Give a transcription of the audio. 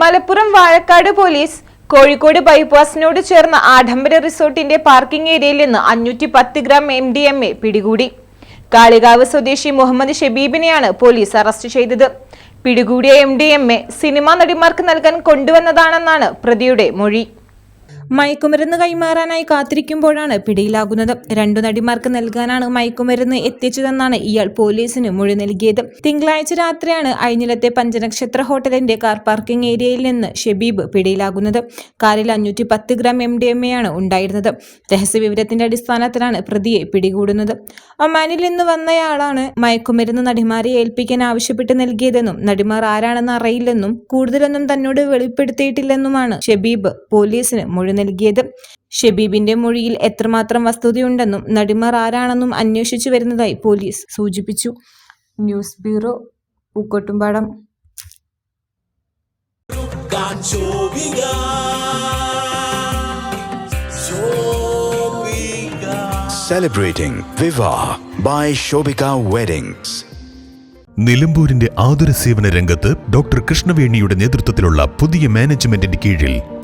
Malappuram Vazhakkad police Kozhikode ബൈപ്പാസിനോട് ചേർന്ന ആഡംബര റിസോർട്ടിന്റെ പാർക്കിംഗ് ഏരിയയിൽ നിന്ന് അഞ്ഞൂറ്റി പത്ത് gram M D M A പിടികൂടി. കാളികാവ് സ്വദേശി മുഹമ്മദ് ഷബീബിനെയാണ് പോലീസ് അറസ്റ്റ് ചെയ്തത്. പിടികൂടിയ M D M A cinema നടിമാർക്ക് നൽകാൻ കൊണ്ടുവന്നതാണെന്നാണ് പ്രതിയുടെ മൊഴി. മയക്കുമരുന്ന് കൈമാറാനായി കാത്തിരിക്കുമ്പോഴാണ് പിടിയിലാകുന്നത്. രണ്ടു നടിമാർക്ക് നൽകാനാണ് മയക്കുമരുന്ന് എത്തിച്ചതെന്നാണ് ഇയാൾ പോലീസിന് മൊഴി നൽകിയത്. തിങ്കളാഴ്ച രാത്രിയാണ് അഴിഞ്ഞിലത്തെ പഞ്ചനക്ഷത്ര ഹോട്ടലിന്റെ കാർ പാർക്കിംഗ് ഏരിയയിൽ നിന്ന് ഷെബീബ് പിടിയിലാകുന്നത്. കാറിൽ അഞ്ഞൂറ്റി പത്ത് gram M D M A ആണ് ഉണ്ടായിരുന്നത്. രഹസ്യവിവരത്തിന്റെ അടിസ്ഥാനത്തിലാണ് പ്രതിയെ പിടികൂടുന്നത്. ഒമാനിൽ നിന്ന് വന്നയാളാണ് മയക്കുമരുന്ന് നടിമാരെ ഏൽപ്പിക്കാൻ ആവശ്യപ്പെട്ട് നൽകിയതെന്നും നടിമാർ ആരാണെന്ന് അറിയില്ലെന്നും കൂടുതലൊന്നും തന്നോട് വെളിപ്പെടുത്തിയിട്ടില്ലെന്നുമാണ് ഷെബീബ് പോലീസിന് മൊഴി നൽകിയത്. ഷബീബിന്റെ മൊഴിയിൽ എത്രമാത്രം വസ്തുതയുണ്ടെന്നും നടിമാർ ആരാണെന്നും അന്വേഷിച്ചു വരുന്നതായി പോലീസ് സൂചിപ്പിച്ചു. News bureau Pookkottumpadam. Celebrating Viva by Shobika Weddings. നിലമ്പൂരിന്റെ ആതുര സേവന രംഗത്ത് ഡോക്ടർ കൃഷ്ണവേണിയുടെ നേതൃത്വത്തിലുള്ള പുതിയ മാനേജ്മെന്റിന്റെ കീഴിൽ